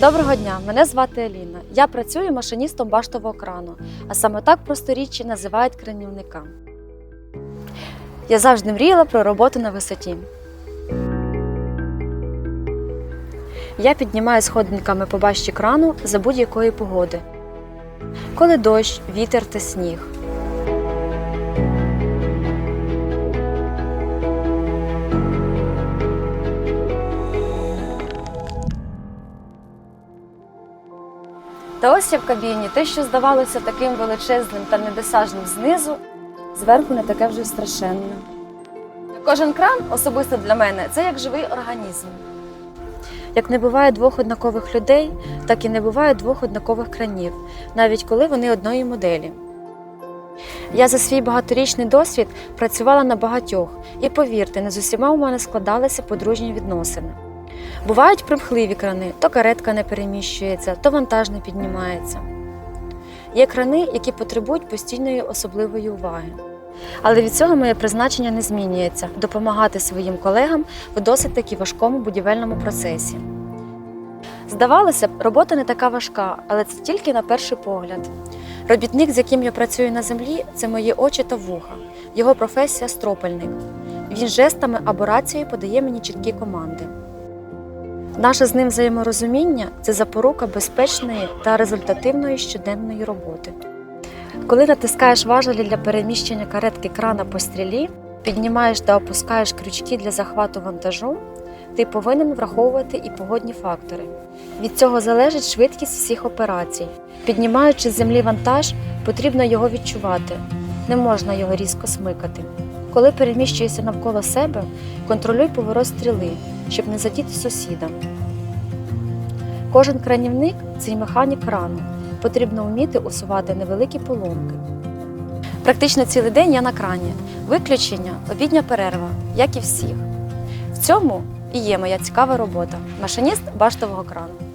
Доброго дня, мене звати Аліна. Я працюю машиністом баштового крану, а саме так просторіччі називають кранівника. Я завжди мріяла про роботу на висоті. Я піднімаю сходинками по башті крану за будь-якої погоди. Коли дощ, вітер та сніг. Та ось я в кабіні, те, що здавалося таким величезним та недосяжним знизу, зверху не таке вже страшенне. Кожен кран, особисто для мене, це як живий організм. Як не буває двох однакових людей, так і не буває двох однакових кранів, навіть коли вони одної моделі. Я за свій багаторічний досвід працювала на багатьох, і повірте, не з усіма у мене складалися подружні відносини. Бувають примхливі крани, то каретка не переміщується, то вантаж не піднімається. Є крани, які потребують постійної особливої уваги. Але від цього моє призначення не змінюється допомагати своїм колегам в досить таки важкому будівельному процесі. Здавалося б, робота не така важка, але це тільки на перший погляд. Робітник, з яким я працюю на землі, це мої очі та вуха. Його професія стропельник. Він жестами або рацією подає мені чіткі команди. Наше з ним взаєморозуміння це запорука безпечної та результативної щоденної роботи. Коли натискаєш важелі для переміщення каретки крана по стрілі, піднімаєш та опускаєш крючки для захвату вантажу, ти повинен враховувати і погодні фактори. Від цього залежить швидкість всіх операцій. Піднімаючи з землі вантаж, потрібно його відчувати, не можна його різко смикати. Коли переміщуєшся навколо себе, контролюй поворот стріли, щоб не задіти сусіда. Кожен кранівник це й механік крану. Потрібно вміти усувати невеликі поломки. Практично цілий день я на крані. Виключення обідня перерва, як і всіх. В цьому і є моя цікава робота машиніст баштового крану.